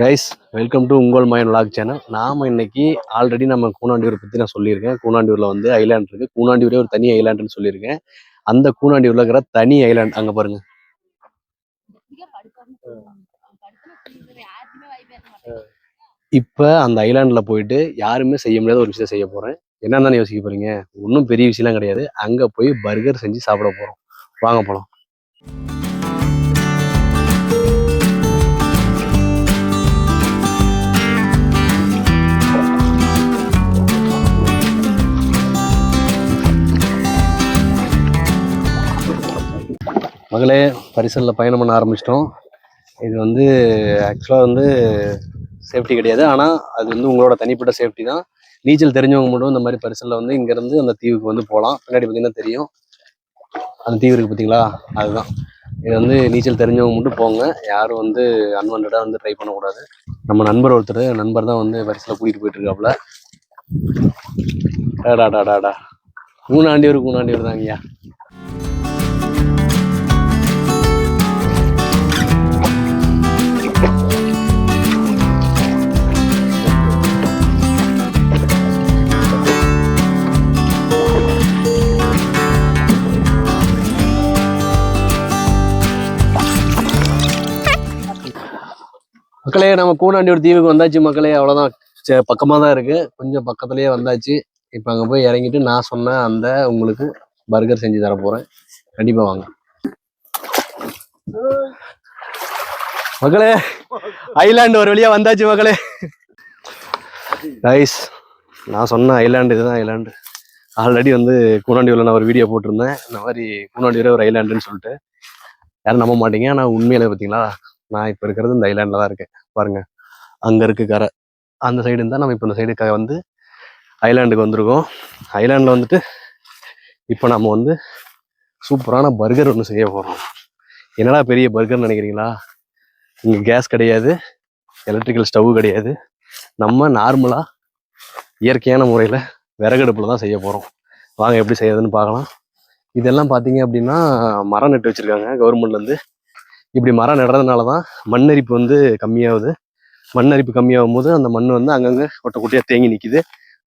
Guys welcome to உங்கள் மயன் vlog channel நாம இன்னைக்கு ஆல்ரெடி நம்ம கூனாண்டியூர் பற்றி நான் சொல்லியிருக்கேன். கூனாண்டியூரில் வந்து ஐலாண்ட் இருக்கு. கூனாண்டியூரே ஒரு தனி ஐலாண்டுன்னு சொல்லியிருக்கேன். அந்த கூனாண்டியூரில் இருக்கிற தனி ஐலாண்ட் அங்கே பாருங்க. இப்போ அந்த ஐலாண்டில் போயிட்டு யாருமே செய்ய முடியாத ஒரு விஷயம் செய்ய போகிறேன் என்னன்னு யோசிக்க போறீங்க? ஒன்றும் பெரிய விஷயம்லாம் கிடையாது. அங்கே போய் பர்கர் செஞ்சு சாப்பிட போகிறோம் வாங்க போகலாம் மகளே பரிசலில் பயணம் பண்ண ஆரம்பிச்சிட்டோம். இது வந்து ஆக்சுவலாக வந்து சேஃப்டி கிடையாது. ஆனால் அது வந்து உங்களோட தனிப்பட்ட சேஃப்டி தான். நீச்சல் தெரிஞ்சவங்க மட்டும் இந்த மாதிரி பரிசலில் வந்து இங்கேருந்து அந்த தீவுக்கு வந்து போகலாம். பின்னாடி பார்த்தீங்கன்னா தெரியும். அந்த தீவு இருக்குது பார்த்தீங்களா? அதுதான். இது வந்து நீச்சல் தெரிஞ்சவங்க மட்டும் போங்க. யாரும் வந்து அன்வான்டாக வந்து ட்ரை பண்ணக்கூடாது. நம்ம நண்பர் ஒருத்தர் நண்பர் தான் வந்து பரிசில் கூட்டிகிட்டு போயிட்டுருக்காப்புல. டாடா டாடா டாடா கூனாண்டியூர் கூனாண்டியூர் தாங்கய்யா. மக்களே நம்ம கூனாண்டியூர் தீவுக்கு வந்தாச்சு மக்களே. அவ்வளோதான் பக்கமாக தான் இருக்கு. கொஞ்சம் பக்கத்துலயே வந்தாச்சு. இப்போ அங்கே போய் இறங்கிட்டு நான் சொன்ன அந்த உங்களுக்கு பர்கர் செஞ்சு தர போகிறேன் கண்டிப்பா வாங்க. மக்களே ஐலாண்டு ஒரு வழியா வந்தாச்சு மக்களே. ரைஸ் நான் சொன்ன ஐலாண்டு இதுதான் ஐலாண்டு. ஆல்ரெடி வந்து கூனாண்டியூரில் நான் ஒரு வீடியோ போட்டிருந்தேன். இந்த மாதிரி கூனாண்டியூரே ஒரு ஐலாண்டுன்னு சொல்லிட்டு. யாரும் நம்ப மாட்டீங்க. ஆனால் உண்மையிலே பார்த்தீங்களா? நான் இப்போ இருக்கிறது இந்த ஐலாண்டில் தான் இருக்கேன். பாருங்க. அங்கே இருக்கு கரை. அந்த சைடு இருந்தால் நம்ம இப்போ இந்த சைடு வந்து ஐலாண்டுக்கு வந்திருக்கோம். ஐலாண்டில் வந்துட்டு இப்போ நம்ம வந்து சூப்பரான பர்கர் ஒன்று செய்ய போகிறோம் என்னடா பெரிய பர்கர்னு நினைக்கிறீங்களா? இங்கே கேஸ் கிடையாது. எலக்ட்ரிக்கல் ஸ்டவ் கிடையாது. நம்ம நார்மலாக இயற்கையான முறையில் விறகடுப்பில் தான் செய்ய போகிறோம் வாங்க எப்படி செய்யறதுன்னு பார்க்கலாம். இதெல்லாம் பார்த்தீங்க அப்படின்னா மரம் நட்டு வச்சுருக்காங்க. கவர்மெண்ட்லேருந்து இப்படி மரம் நடுறதுனால தான் மண்ணரிப்பு வந்து கம்மியாகுது. மண்ணரிப்பு கம்மியாகும் போது அந்த மண் வந்து அங்கங்கே கொட்டை குட்டியாக தேங்கி நிற்கிது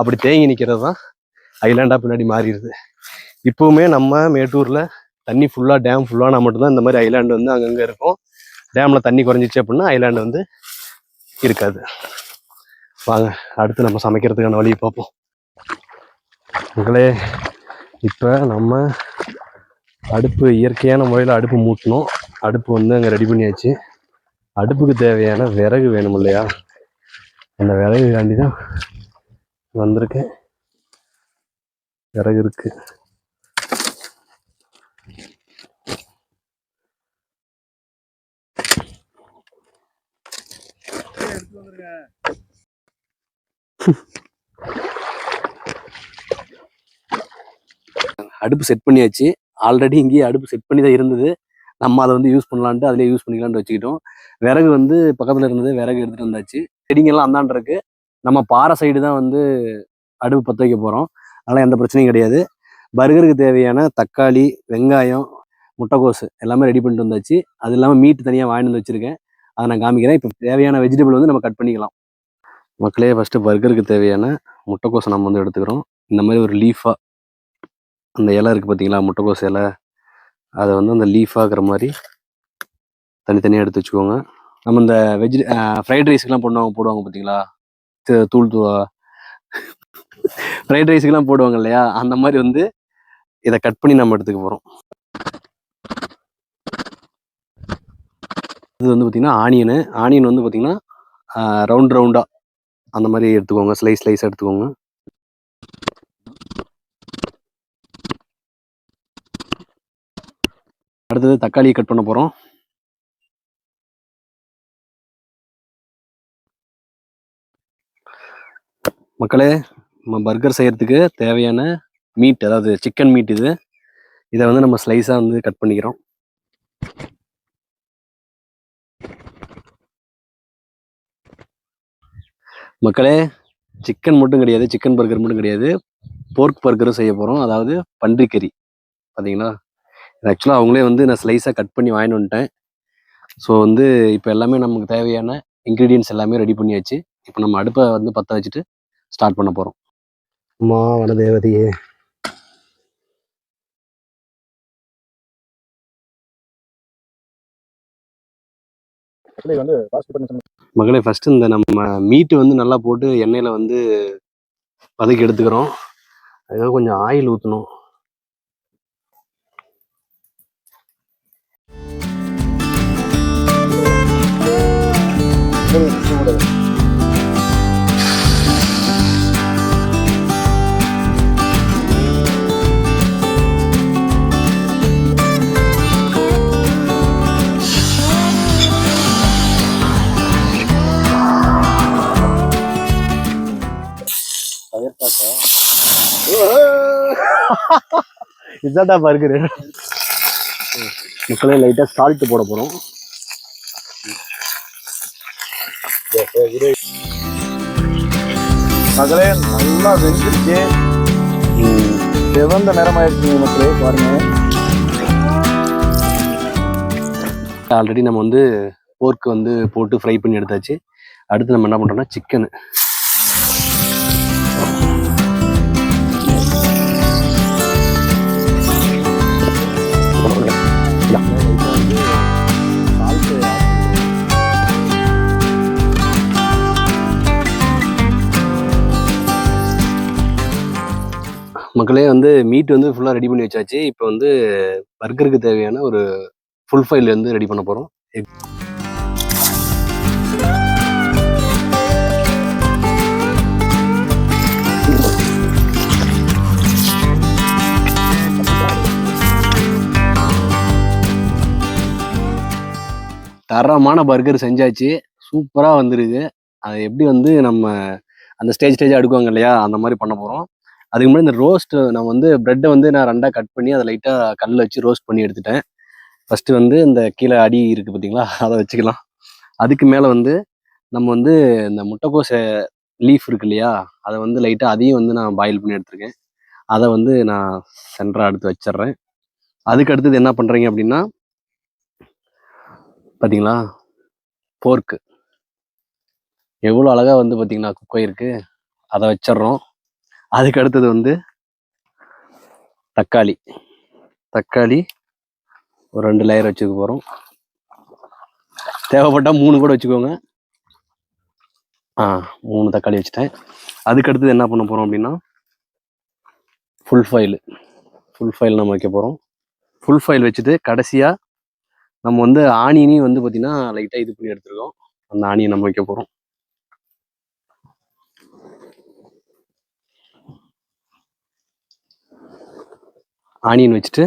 அப்படி தேங்கி நிற்கிறது தான் ஐலாண்டாக பின்னாடி மாறிடுது. இப்போவுமே நம்ம மேட்டூரில் தண்ணி ஃபுல்லாக டேம் ஃபுல்லானா மட்டும்தான் இந்த மாதிரி ஐலாண்டு வந்து அங்கங்கே இருக்கும். டேமில் தண்ணி குறைஞ்சிச்சு அப்படின்னா ஐலாண்டு வந்து இருக்காது. வாங்க அடுத்து நம்ம சமைக்கிறதுக்கான வழியை பார்ப்போம். மக்களே இப்போ நம்ம அடுப்பு இயற்கையான முறையில் அடுப்பு மூட்டணும். அடுப்பு வந்து அங்கே ரெடி பண்ணியாச்சு. அடுப்புக்கு தேவையான விறகு வேணும் இல்லையா? அந்த விறகு காண்டி தான் வந்திருக்கேன். விறகு இருக்கு. அடுப்பு செட் பண்ணியாச்சு. ஆல்ரெடி இங்கேயே அடுப்பு செட் பண்ணி தான் இருந்தது. நம்ம அதை வந்து யூஸ் பண்ணலான்ட்டு அதிலே யூஸ் பண்ணிக்கலான்ட்டு வச்சுக்கிட்டோம். விறகு வந்து பக்கத்தில் இருந்தது விறகு எடுத்துகிட்டு வந்தாச்சு. செடிங்கெல்லாம் அந்தாண்ட இருக்கு. நம்ம பாறை சைடு தான் வந்து அடுப்பு பற்ற வைக்க போகிறோம் அதெல்லாம் எந்த பிரச்சனையும் கிடையாது. பர்கருக்கு தேவையான தக்காளி வெங்காயம் முட்டைக்கோஸ் எல்லாமே ரெடி பண்ணிட்டு வந்தாச்சு. அது இல்லாமல் மீட்டு தனியாக வாங்கிட்டு வந்து வச்சுருக்கேன். அதை நான் காமிக்கிறேன். இப்போ தேவையான வெஜிடபிள் வந்து நம்ம கட் பண்ணிக்கலாம். மக்களே ஃபஸ்ட்டு பர்கருக்கு தேவையான முட்டைக்கோஸை நம்ம வந்து எடுத்துக்கிறோம். இந்த மாதிரி ஒரு லீஃபாக அந்த இலை இருக்குது பார்த்தீங்களா முட்டைக்கோஸ் இலை. அதை வந்து அந்த லீஃப் ஆகுற மாதிரி தனித்தனியாக எடுத்து வச்சுக்கோங்க. நம்ம இந்த வெஜ் ஃப்ரைட் ரைஸ்க்குலாம் பண்ணுவாங்க போடுவாங்க பார்த்தீங்களா தூள் தூவா ஃப்ரைட் ரைஸுக்கெல்லாம் போடுவாங்க இல்லையா? அந்த மாதிரி வந்து இதை கட் பண்ணி நம்ம எடுத்துக்க போகிறோம் இது வந்து பார்த்தீங்கன்னா ஆனியனு ஆனியன் வந்து பார்த்தீங்கன்னா ரவுண்ட் ரவுண்டாக அந்த மாதிரி எடுத்துக்கோங்க. ஸ்லைஸ் ஸ்லைஸ் எடுத்துக்கோங்க. அடுத்தது தக்காளியை கட் பண்ண போகிறோம் மக்களே நம்ம பர்கர் செய்யறதுக்கு தேவையான மீட் அதாவது சிக்கன் மீட் இது. இதை வந்து நம்ம ஸ்லைஸாக வந்து கட் பண்ணிக்கிறோம். மக்களே சிக்கன் மட்டும் கிடையாது சிக்கன் பர்கர் மட்டும் கிடையாது. போர்க் பர்கரும் செய்ய போகிறோம் அதாவது பன்றிக்கறி. பார்த்தீங்களா ஆக்சுவலாக அவங்களே வந்து நான் ஸ்லைஸாக கட் பண்ணி வாங்கிட்டு வந்துட்டேன். ஸோ வந்து இப்போ எல்லாமே நமக்கு தேவையான இன்க்ரீடியன்ஸ் எல்லாமே ரெடி பண்ணியாச்சு. இப்போ நம்ம அடுப்பை வந்து பற்ற வச்சுட்டு ஸ்டார்ட் பண்ண போகிறோம் அம்மா வனதேவதையே. மகளே ஃபர்ஸ்ட் இந்த நம்ம மீட்டு வந்து நல்லா போட்டு எண்ணெயில் வந்து வதக்கி எடுத்துக்கிறோம். அதுக்காக கொஞ்சம் ஆயில் ஊற்றணும் இதான்டா பர்கரு மக்களே லைட்டாக சால்ட் போட போகிறோம் மகளே நல்லா வெந்துருச்சு. சிவந்த நிறமாயிடுச்சு மக்களே பாருங்க. ஆல்ரெடி நம்ம வந்து போர்க்கு வந்து போட்டு ஃப்ரை பண்ணி எடுத்தாச்சு. அடுத்து நம்ம என்ன பண்ணுறோம்னா சிக்கனு மக்களே வந்து மீட் வந்து ஃபுல்லாக ரெடி பண்ணி வச்சாச்சு. இப்போ வந்து பர்கருக்கு தேவையான ஒரு ஃபுல் ஃபைல் வந்து ரெடி பண்ண போகிறோம் தரமான பர்கர் செஞ்சாச்சு. சூப்பராக வந்துருக்கு அதை எப்படி வந்து நம்ம அந்த ஸ்டேஜ் ஸ்டேஜாக அடுக்குவாங்க இல்லையா? அந்த மாதிரி பண்ண போகிறோம் அதுக்கு முன்னாடி இந்த ரோஸ்ட் நான் வந்து ப்ரெட்டை வந்து நான் ரெண்டாக கட் பண்ணி அதை லைட்டாக கல்லில் வச்சு ரோஸ்ட் பண்ணி எடுத்துட்டேன். ஃபஸ்ட்டு வந்து இந்த கீழே அடி இருக்குது பார்த்தீங்களா? அதை வச்சுக்கலாம். அதுக்கு மேலே வந்து நம்ம வந்து இந்த முட்டைக்கோசை லீஃப் இருக்கு இல்லையா? அதை வந்து லைட்டாக அதையும் வந்து நான் பாயில் பண்ணி எடுத்திருக்கேன். அதை வந்து நான் சென்டராக எடுத்து வச்சிடுறேன். அதுக்கு அடுத்தது என்ன பண்ணுறீங்க அப்படின்னா பார்த்தீங்களா? போர்க்கு எவ்வளோ அழகாக வந்து பார்த்தீங்கன்னா குக்கை இருக்குது அதை வச்சிடுறோம். அதுக்கு அடுத்தது வந்து தக்காளி. தக்காளி ஒரு ரெண்டு லேயர் வச்சுக்க போகிறோம் தேவைப்பட்டால் மூணு கூட வச்சுக்கோங்க. ஆ மூணு தக்காளி வச்சுட்டேன். அதுக்கு அடுத்தது என்ன பண்ண போகிறோம் அப்படின்னா ஃபுல் ஃபைல் ஃபுல் ஃபைல் நம்ம வைக்க போகிறோம் ஃபுல் ஃபைல் வச்சுட்டு கடைசியாக நம்ம வந்து ஆனியனையும் வந்து பார்த்திங்கன்னா லைட்டாக இது பண்ணி எடுத்துருக்கோம். அந்த ஆனியை நம்ம வைக்க போகிறோம் ஆனியன் வச்சுட்டு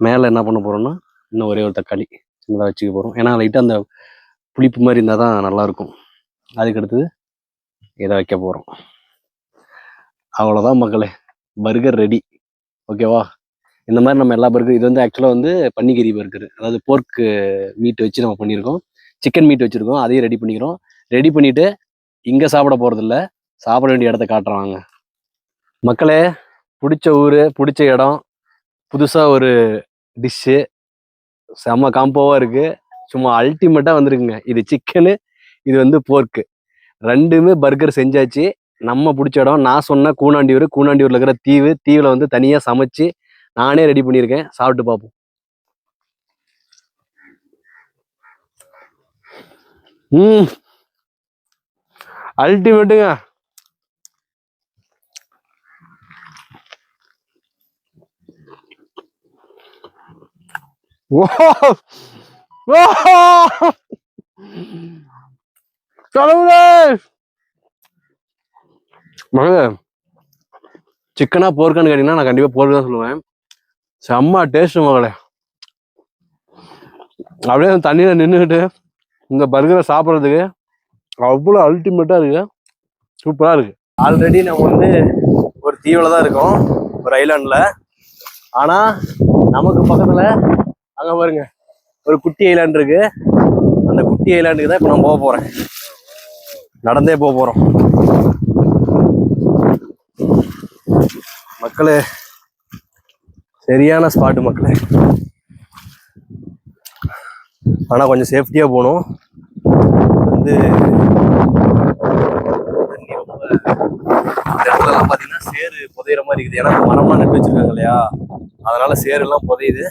மேலே என்ன பண்ண போகிறோம்னா இன்னும் ஒரே ஒரு தக்காளி சின்னதாக வச்சுக்க போகிறோம் ஏன்னா லைட்டாக அந்த புளிப்பு மாதிரி இருந்தால் தான் நல்லாயிருக்கும். அதுக்கடுத்தது இதை வைக்க போகிறோம் அவ்வளோதான் மக்களே. Burger ready. ஓகேவா? இந்த மாதிரி நம்ம எல்லா பர்கர் இது வந்து ஆக்சுவலாக வந்து பன்னிக்கறி பர்கர். அதாவது போர்க்கு மீட் வச்சு நம்ம பண்ணியிருக்கோம். சிக்கன் மீட் வச்சுருக்கோம். அதையும் ரெடி பண்ணிக்கிறோம். ரெடி பண்ணிவிட்டு இங்கே சாப்பிட போகிறதில்ல சாப்பிட வேண்டிய இடத்த காட்டுறாங்க மக்களே பிடிச்ச ஊர் பிடிச்ச இடம் புதுசாக ஒரு டிஷ்ஷு. செம்ம காம்போவாக இருக்குது சும்மா அல்டிமேட்டாக வந்திருக்குங்க. இது சிக்கனு இது வந்து போர்க்கு ரெண்டுமே பர்கர் செஞ்சாச்சு. நம்ம பிடிச்ச இடம். நான் சொன்ன கூனாண்டியூர் கூனாண்டியூரில் இருக்கிற தீவு. தீவில் வந்து தனியாக சமைச்சு நானே ரெடி பண்ணியிருக்கேன். சாப்பிட்டு பார்ப்போம். ம். அல்டிமேட்டுங்க கடவுளே மகளே சிக்கனா போர்க்கான்னு கேட்டீங்கன்னா நான் கண்டிப்பா போர்க்கு தான் சொல்லுவேன். செம்ம டேஸ்ட் மகளே. அப்படியே தண்ணியில நின்றுக்கிட்டு இந்த பர்கரை சாப்பிட்றதுக்கு அவ்வளோ அல்டிமேட்டா இருக்கு. சூப்பரா இருக்கு. ஆல்ரெடி நம்ம வந்து ஒரு தீவுல தான் இருக்கோம் ஒரு ஐலாண்ட்ல ஆனா நமக்கு பக்கத்துல அங்க பாருங்க. ஒரு குட்டி ஐலாண்ட் இருக்கு. அந்த குட்டி ஐலாண்டுக்கு தான் இப்போ நான் போக போறேன். நடந்தே போக போறோம். மக்களே சரியான ஸ்பாட்டு மக்களே. ஆனா கொஞ்சம் சேஃப்டியா போகணும். வந்து தண்ணி ரொம்ப இடத்துலலாம் பார்த்தீங்கன்னா சேரு புதையிற மாதிரி இருக்குது. ஏன்னா மரமாக நட்டு வச்சுருக்காங்க இல்லையா? அதனால சேருலாம் எல்லாம் புதையுது.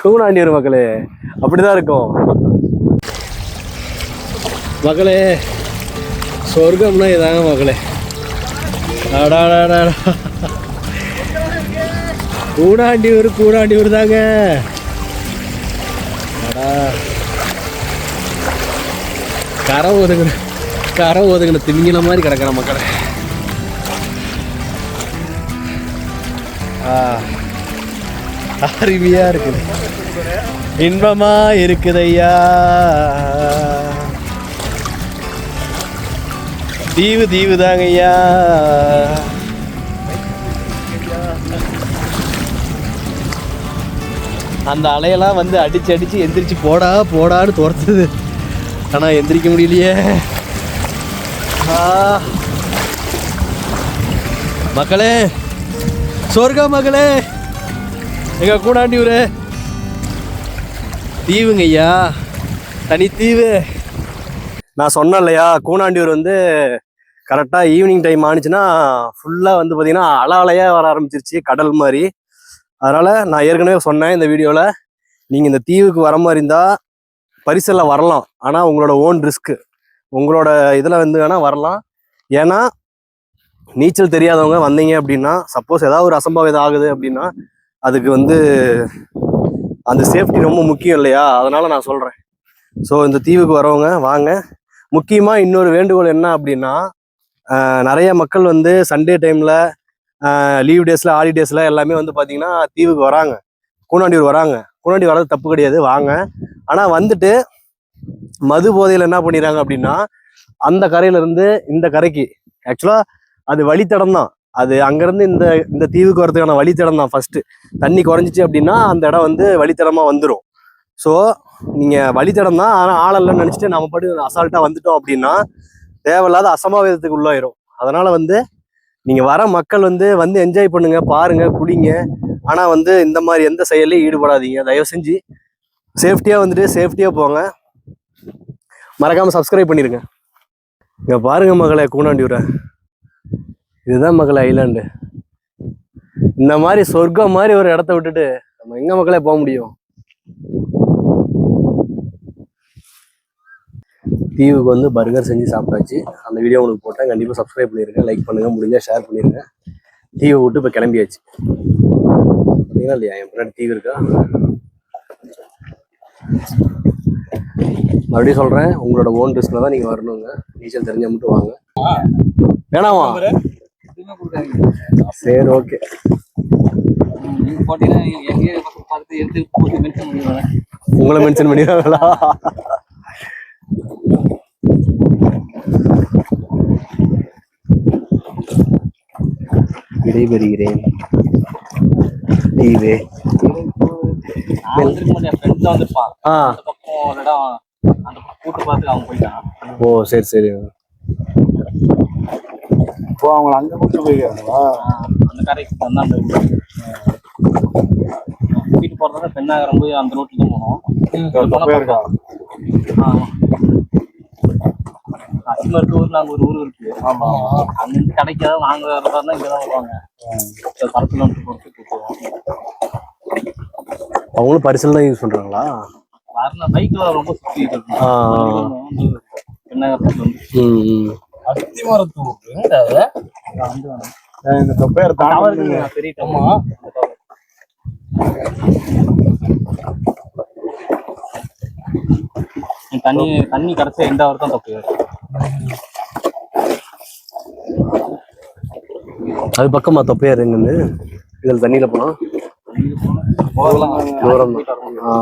கூனாண்டியூர் மக்களே அப்படிதான் இருக்கும். மக்களே சொர்க்கம்னா இதாங்க மக்களே. அடாடாடா கூடாண்டியூர் கூடாண்டியூர் தாங்க. கரை ஒதுங்கின கரை ஒதுங்கின திமிங்கின மாதிரி கிடக்கிற மக்களை. ஆ அருமையா இருக்குது. இன்பமா இருக்குது ஐயா தீவு தீவு தாங்க ஐயா அந்த அலையெல்லாம் வந்து அடிச்சு அடிச்சு எந்திரிச்சு போடா போடான்னு துரத்துது. ஆனா எந்திரிக்க முடியலையே. மக்களே சொர்க்க மகளே எங்க கூடாண்டியூரு தீவுங்க ஐயா. தனி தீவு நான் சொன்னேன் இல்லையா கூனாண்டியூர் வந்து கரெக்டாக ஈவினிங் டைம் ஆனிச்சுன்னா ஃபுல்லாக வந்து பார்த்தீங்கன்னா அல அலையாக வர ஆரம்பிச்சிருச்சு கடல் மாதிரி. அதனால் நான் ஏற்கனவே சொன்னேன் இந்த வீடியோவில் நீங்கள் இந்த தீவுக்கு வர மாதிரி இருந்தால் பரிசலில் வரலாம். ஆனால் உங்களோட ஓன் ரிஸ்க்கு உங்களோட இதில் வந்து வேணால் வரலாம். ஏன்னா நீச்சல் தெரியாதவங்க வந்தீங்க அப்படின்னா சப்போஸ் ஏதாவது ஒரு அசம்பாவிதம் ஆகுது அப்படின்னா அதுக்கு வந்து அந்த சேஃப்டி ரொம்ப முக்கியம் இல்லையா? அதனால நான் சொல்கிறேன் ஸோ இந்த தீவுக்கு வரவங்க வாங்க. முக்கியமாக இன்னொரு வேண்டுகோள் என்ன அப்படின்னா நிறைய மக்கள் வந்து சண்டே டைமில் லீவ் டேஸில் ஹாலிடேஸில் எல்லாமே வந்து பார்த்தீங்கன்னா தீவுக்கு வராங்க. கூனாண்டியூர் வராங்க. கூனாண்டி வர்றது தப்பு கிடையாது. வாங்க. ஆனால் வந்துட்டு மது போதையில் என்ன பண்ணிடுறாங்க அப்படின்னா அந்த கரையிலேருந்து இந்த கரைக்கு ஆக்சுவலாக அது வழித்தடம் தான். அது அங்கேருந்து இந்த இந்த தீவுக்கு வரதுக்கான வழித்தடம் தான் ஃபஸ்ட்டு தண்ணி குறைஞ்சிச்சு அப்படின்னா அந்த இடம் வந்து வழித்தடமாக வந்துடும் ஸோ நீங்கள் வழித்தடம் தான் ஆனால் ஆளெல்லாம் நினச்சிட்டு நம்ம பாட்டு அசால்ட்டாக வந்துட்டோம் அப்படின்னா தேவையில்லாத அசம்பாவிதத்துக்கு உள்ளாயிரும். அதனால் வந்து நீங்கள் வர மக்கள் வந்து வந்து என்ஜாய் பண்ணுங்கள் பாருங்கள் குடிங்க ஆனால் வந்து இந்த மாதிரி எந்த செயல்லையும் ஈடுபடாதீங்க. தயவு செஞ்சு சேஃப்டியாக வந்துட்டு சேஃப்டியாக போங்க. மறக்காம சப்ஸ்கிரைப் பண்ணிருங்க. இங்க பாருங்க மகளே கூனாண்டியூரை. இதுதான் மகளே ஐலாண்டு இந்த மாதிரி சொர்க்கம் மாதிரி ஒரு இடத்த விட்டுட்டு நம்ம எங்க மக்களே போக முடியும்? தீவுக்கு வந்து பர்கர் செஞ்சு சாப்பிட்டாச்சு. அந்த வீடியோ உங்களுக்கு போட்டேன். கண்டிப்பாக சப்ஸ்கிரைப் பண்ணியிருக்கேன் லைக் பண்ணுங்க. முடிஞ்சால் ஷேர் பண்ணிருங்க. தீவை விட்டு இப்போ கிளம்பியாச்சு. பார்த்தீங்களா இல்லையா? என் பின்னாடி தீவு இருக்கா? மறுபடியும் சொல்றேன் உங்களோட ஓன் ரிஸ்க்ல தான் நீங்க வரணுங்க. நீச்சல் தெரிஞ்ச மட்டும் வாங்க. வேணாமா? சரி ஓகே உங்களை மென்ஷன் பண்ணிடுவாங்களா விடைபெறுகிறேன். வந்திருப்பான் ஆ அந்த இடம் அந்த கூட்டு பார்த்து அவன் போயிட்டான். ஓ சரி சரி. இப்போ அவங்கள அங்க கூட்டு போயிருக்காங்களா? அந்த கரைக்கு வந்து அந்த வீட்டு போறதா பெண்ணாகரம் போய் அந்த ரோட்ல தான் போனோம். போயிருக்கா அசிமருக்கு ஊர்ல அங்க ஒரு ஊர் இருக்கு. ஆமா அங்க கடைக்கு ஏதாவது வாங்க வரதா இருந்தா இங்க தான் வருவாங்க போட்டு கூப்பிடுவோம் அவங்களும் பரிசல் தான் யூஸ் பண்றாங்களா? வரல பைக்ல ரொம்ப சுத்தி ஆ, பெண்ணாகரத்துல வந்து ம் ம். அத்திமரத்தூர் வந்து இந்த தொப்பையார் டவர் தாண்டி பெரிய டவர். தண்ணி தண்ணி கடைசி எந்த அவர் தான் தப்பு அது பக்கமா தொப்பையார் எங்கன்னு இதில் தண்ணியில போனா போகலாம். தூரம். ஆ.